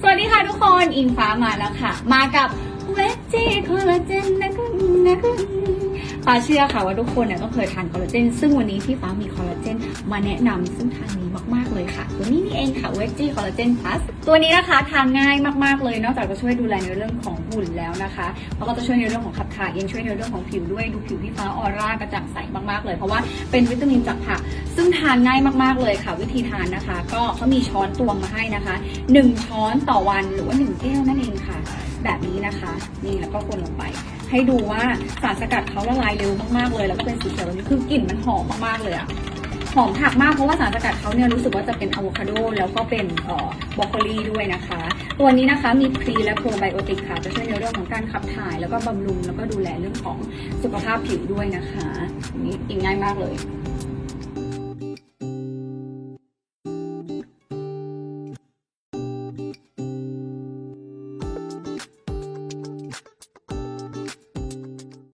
สวัสดีค่ะทุกคนอิงฟ้ามาแล้วค่ะ มากับเวจจี้คอลลาเจนนะคุณนะคุณฟ้าเชื่อค่ะว่าทุกคนเนี่ยต้องเคยทานคอลลาเจน ซึ่งวันนี้ที่ฟ้ามีคอลลาเจนมาแนะนำซึ่งทานดีมากๆเลยค่ะ ตัวนี้นี่เองค่ะเวจจี้คอลลาเจนพลัสตัวนี้นะคะทานง่ายมากๆเลย นอกจากจะช่วยดูแลในเรื่องของหุ่นแล้วนะคะแล้วก็จะช่วยในเรื่องของขับถ่ายยังช่วยในเรื่องของผิวด้วยดูผิวที่ฟ้าออร่ากระจ่างใสมากๆเลย เพราะว่าเป็นวิตามินจากผักซึ่ง ทานง่ายมากๆเลยค่ะ วิธีทานนะคะ ก็เขามีช้อนตวงมาให้นะคะ 1 ช้อนต่อวันหรือว่า1แก้วนั่นเองค่ะ แบบนี้นะคะ นี่แล้วก็คนลงไป ให้ดูว่าสารสกัดเขาละลายเร็วมากๆเลย แล้วก็เป็นสีเขียวแบบนี้คือกลิ่นมันหอมมากๆเลยอะหอมผักมากเพราะว่าสารสกัดเขาเนี่ยรู้สึกว่าจะเป็นอะโวคาโดแล้วก็เป็นเอ่อบรอกโคลีด้วยนะคะ ตัวนี้นะคะมีพรีและโปรไบโอติกค่ะจะช่วยในเรื่องของการขับถ่าย แล้วก็บำรุงแล้วก็ดูแลเรื่องของสุขภาพผิวด้วยนะคะนนี้กินง่ายมากเลย